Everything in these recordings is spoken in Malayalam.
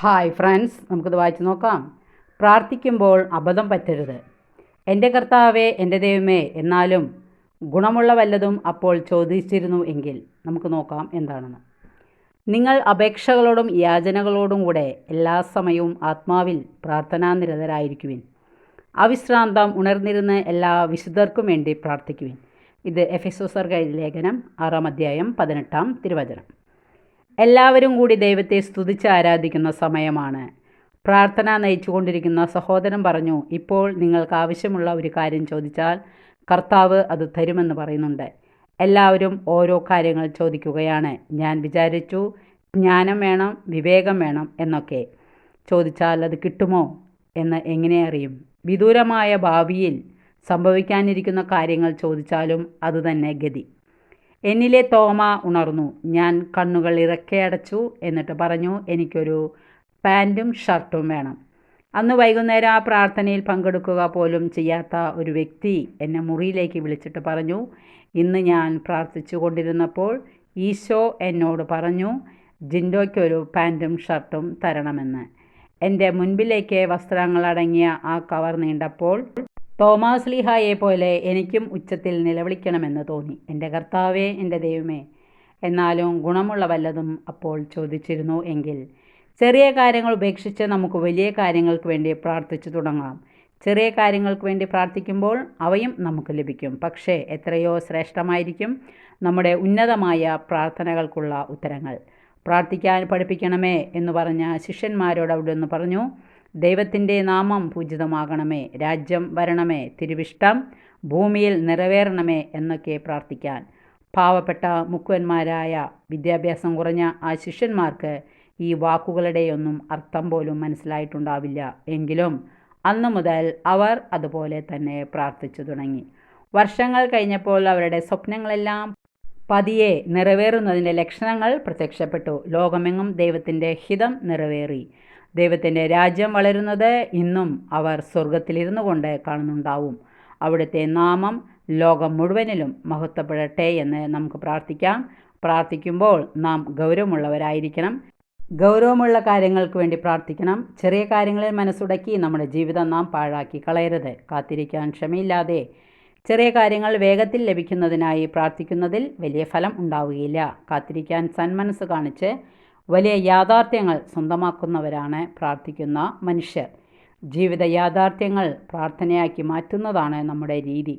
ഹായ് ഫ്രണ്ട്സ് നമുക്കിത് വായിച്ചു നോക്കാം. പ്രാർത്ഥിക്കുമ്പോൾ അബദ്ധം പറ്റരുത്. എന്റെ കർത്താവേ എന്റെ ദൈവമേ എന്നാലും ഗുണമുള്ള വല്ലതും അപ്പോൾ ചോദിച്ചിരുന്നു എങ്കിൽ നമുക്ക് നോക്കാം എന്താണെന്ന്. നിങ്ങൾ അപേക്ഷകളോടും യാചനകളോടും കൂടെ എല്ലാ സമയവും ആത്മാവിൽ പ്രാർത്ഥനാനിരതരായിരിക്കുവിൻ. അവിശ്രാന്തം ഉണർന്നിരുന്ന് എല്ലാ വിശുദ്ധർക്കും വേണ്ടി പ്രാർത്ഥിക്കുവിൻ. ഇത് എഫ് എഫെസോസർ ലേഖനം ആറാം അധ്യായം പതിനെട്ടാം തിരുവചനം. എല്ലാവരും കൂടി ദൈവത്തെ സ്തുതിച്ച് ആരാധിക്കുന്ന സമയമാണ്. പ്രാർത്ഥന നയിച്ചുകൊണ്ടിരിക്കുന്ന സഹോദരൻ പറഞ്ഞു ഇപ്പോൾ നിങ്ങൾക്ക് ആവശ്യമുള്ള ഒരു കാര്യം ചോദിച്ചാൽ കർത്താവ് അത് തരുമെന്ന് പറയുന്നുണ്ട്. എല്ലാവരും ഓരോ കാര്യങ്ങൾ ചോദിക്കുകയാണ്. ഞാൻ വിചാരിച്ചു ജ്ഞാനം വേണം വിവേകം വേണം എന്നൊക്കെ. ചോദിച്ചാൽ അത് കിട്ടുമോ എന്ന് എങ്ങനെ അറിയും? വിദൂരമായ ഭാവിയിൽ സംഭവിക്കാനിരിക്കുന്ന കാര്യങ്ങൾ ചോദിച്ചാലും അതുതന്നെ ഗതി. എന്നിലെ തോമ ഉണർന്നു. ഞാൻ കണ്ണുകൾ ഇറക്കെ അടച്ചു എന്നിട്ട് പറഞ്ഞു എനിക്കൊരു പാന്റും ഷർട്ടും വേണം. അന്ന് വൈകുന്നേരം ആ പ്രാർത്ഥനയിൽ പങ്കെടുക്കുക പോലും ചെയ്യാത്ത ഒരു വ്യക്തി എന്നെ മുറിയിലേക്ക് വിളിച്ചിട്ട് പറഞ്ഞു ഇന്ന് ഞാൻ പ്രാർത്ഥിച്ചു കൊണ്ടിരുന്നപ്പോൾ ഈശോ എന്നോട് പറഞ്ഞു ജിൻഡോയ്ക്കൊരു പാന്റും ഷർട്ടും തരണമെന്ന്. എന്റെ മുൻപിലേക്ക് വസ്ത്രങ്ങളടങ്ങിയ ആ കവർ നീണ്ടപ്പോൾ തോമാസ് ലീഹായെ പോലെ എനിക്കും ഉച്ചത്തിൽ നിലവിളിക്കണമെന്ന് തോന്നി. എന്റെ കർത്താവേ എന്റെ ദൈവമേ. എന്നാലും ഗുണമുള്ള വല്ലതും അപ്പോൾ ചോദിച്ചിരുന്നു എങ്കിൽ. ചെറിയ കാര്യങ്ങൾ ഉപേക്ഷിച്ച് നമുക്ക് വലിയ കാര്യങ്ങൾക്ക് വേണ്ടി പ്രാർത്ഥിച്ചു തുടങ്ങാം. ചെറിയ കാര്യങ്ങൾക്ക് വേണ്ടി പ്രാർത്ഥിക്കുമ്പോൾ അവയും നമുക്ക് ലഭിക്കും. പക്ഷേ എത്രയോ ശ്രേഷ്ഠമായിരിക്കും നമ്മുടെ ഉന്നതമായ പ്രാർത്ഥനകൾക്കുള്ള ഉത്തരങ്ങൾ. പ്രാർത്ഥിക്കാൻ പഠിപ്പിക്കണമേ എന്ന് പറഞ്ഞ ശിഷ്യന്മാരോട് അവിടെ നിന്ന് പറഞ്ഞു ദൈവത്തിന്റെ നാമം പൂജിതമാകണമേ രാജ്യം വരണമേ തിരുവിഷ്ടം ഭൂമിയിൽ നിറവേറണമേ എന്നൊക്കെ പ്രാർത്ഥിക്കാൻ. പാവപ്പെട്ട മുക്കുവന്മാരായ വിദ്യാഭ്യാസം കുറഞ്ഞ ആ ശിഷ്യന്മാർക്ക് ഈ വാക്കുകളുടെയൊന്നും അർത്ഥം പോലും മനസ്സിലായിട്ടുണ്ടാവില്ല. എങ്കിലും അന്നു മുതൽ അവർ അതുപോലെ തന്നെ പ്രാർത്ഥിച്ചു തുടങ്ങി. വർഷങ്ങൾ കഴിഞ്ഞപ്പോൾ അവരുടെ സ്വപ്നങ്ങളെല്ലാം പതിയെ നിറവേറുന്നതിന്റെ ലക്ഷണങ്ങൾ പ്രത്യക്ഷപ്പെട്ടു. ലോകമെങ്ങും ദൈവത്തിന്റെ ഹിതം നിറവേറി. ദൈവത്തിന്റെ രാജ്യം വളരുന്നത് ഇന്നും അവർ സ്വർഗത്തിലിരുന്നു കൊണ്ട് കാണുന്നുണ്ടാവും. അവിടുത്തെ നാമം ലോകം മുഴുവനിലും മഹത്വപ്പെടട്ടെ എന്ന് നമുക്ക് പ്രാർത്ഥിക്കാം. പ്രാർത്ഥിക്കുമ്പോൾ നാം ഗൗരവമുള്ളവരായിരിക്കണം. ഗൗരവമുള്ള കാര്യങ്ങൾക്ക് വേണ്ടി പ്രാർത്ഥിക്കണം. ചെറിയ കാര്യങ്ങളിൽ മനസ്സുടക്കി നമ്മുടെ ജീവിതം നാം പാഴാക്കി കളയരുത്. കാത്തിരിക്കാൻ ക്ഷമയില്ലാതെ ചെറിയ കാര്യങ്ങൾ വേഗത്തിൽ ലഭിക്കുന്നതിനായി പ്രാർത്ഥിക്കുന്നതിൽ വലിയ ഫലം ഉണ്ടാവുകയില്ല. കാത്തിരിക്കാൻ സന്മനസ് കാണിച്ച് വലിയ യാഥാർത്ഥ്യങ്ങൾ സ്വന്തമാക്കുന്നവരാണ് പ്രാർത്ഥിക്കുന്ന മനുഷ്യർ. ജീവിത യാഥാർത്ഥ്യങ്ങൾ പ്രാർത്ഥനയാക്കി മാറ്റുന്നതാണ് നമ്മുടെ രീതി.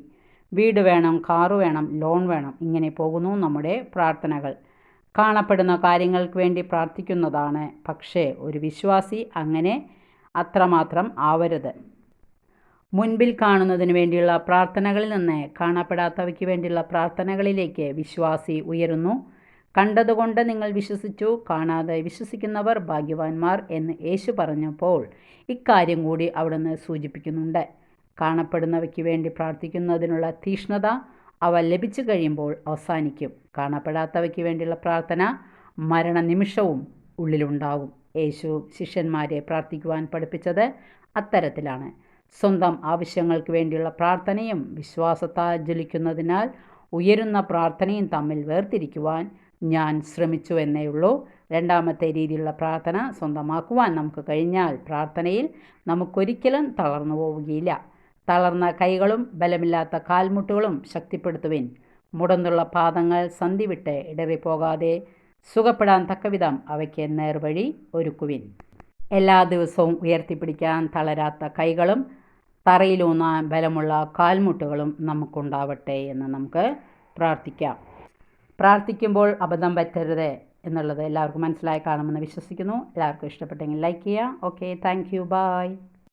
വീട് വേണം കാറ് വേണം ലോൺ വേണം ഇങ്ങനെ പോകുന്നു നമ്മുടെ പ്രാർത്ഥനകൾ. കാണപ്പെടുന്ന കാര്യങ്ങൾക്ക് വേണ്ടി പ്രാർത്ഥിക്കുന്നതാണ് പക്ഷേ ഒരു വിശ്വാസി അങ്ങനെ അത്രമാത്രം ആവരുത്. മുൻപിൽ കാണുന്നതിന് വേണ്ടിയുള്ള പ്രാർത്ഥനകളിൽ നിന്ന് കാണപ്പെടാത്തവയ്ക്ക് വേണ്ടിയുള്ള പ്രാർത്ഥനകളിലേക്ക് വിശ്വാസി ഉയരുന്നു. കണ്ടതുകൊണ്ട് നിങ്ങൾ വിശ്വസിച്ചു. കാണാതെ വിശ്വസിക്കുന്നവർ ഭാഗ്യവാന്മാർ എന്ന് യേശു പറഞ്ഞപ്പോൾ ഇക്കാര്യം കൂടി അവിടുന്ന് സൂചിപ്പിക്കുന്നുണ്ട്. കാണപ്പെടുന്നവയ്ക്ക് വേണ്ടി പ്രാർത്ഥിക്കുന്നതിനുള്ള തീഷ്ണത അവ ലഭിച്ചു കഴിയുമ്പോൾ അവസാനിക്കും. കാണപ്പെടാത്തവയ്ക്ക് വേണ്ടിയുള്ള പ്രാർത്ഥന മരണനിമിഷവും ഉള്ളിലുണ്ടാകും യേശു ശിഷ്യന്മാരെ പ്രാർത്ഥിക്കുവാൻ പഠിപ്പിച്ചത് അത്തരത്തിലാണ്. സ്വന്തം ആവശ്യങ്ങൾക്ക് വേണ്ടിയുള്ള പ്രാർത്ഥനയും വിശ്വാസത്താൽ ജ്വലിക്കുന്നതിനാൽ ഉയരുന്ന പ്രാർത്ഥനയും തമ്മിൽ വേർതിരിക്കുവാൻ ഞാൻ ശ്രമിച്ചു എന്നേയുള്ളൂ രണ്ടാമത്തെ രീതിയിലുള്ള പ്രാർത്ഥന സ്വന്തമാക്കുവാൻ നമുക്ക് കഴിഞ്ഞാൽ പ്രാർത്ഥനയിൽ നമുക്കൊരിക്കലും തളർന്നു പോവുകയില്ല. തളർന്ന കൈകളും ബലമില്ലാത്ത കാൽമുട്ടുകളും ശക്തിപ്പെടുത്തുവിൻ. മുടന്നുള്ള പാദങ്ങൾ സന്ധി വിട്ട് ഇടറിപ്പോകാതെ സുഖപ്പെടാൻ തക്കവിധം അവയ്ക്ക് നേർവഴി ഒരുക്കുവിൻ. എല്ലാ ദിവസവും ഉയർത്തിപ്പിടിക്കാൻ തളരാത്ത കൈകളും തറയിലൂന്നാൻ ബലമുള്ള കാൽമുട്ടുകളും നമുക്കുണ്ടാവട്ടെ എന്ന് നമുക്ക് പ്രാർത്ഥിക്കാം. പ്രാർത്ഥിക്കുമ്പോൾ അബദ്ധം പറ്റരുത് എന്നുള്ളത് എല്ലാവർക്കും മനസ്സിലായി കാണുമെന്ന് വിശ്വസിക്കുന്നു. എല്ലാവർക്കും ഇഷ്ടപ്പെട്ടെങ്കിൽ ലൈക്ക് ചെയ്യുക. Okay thank you bye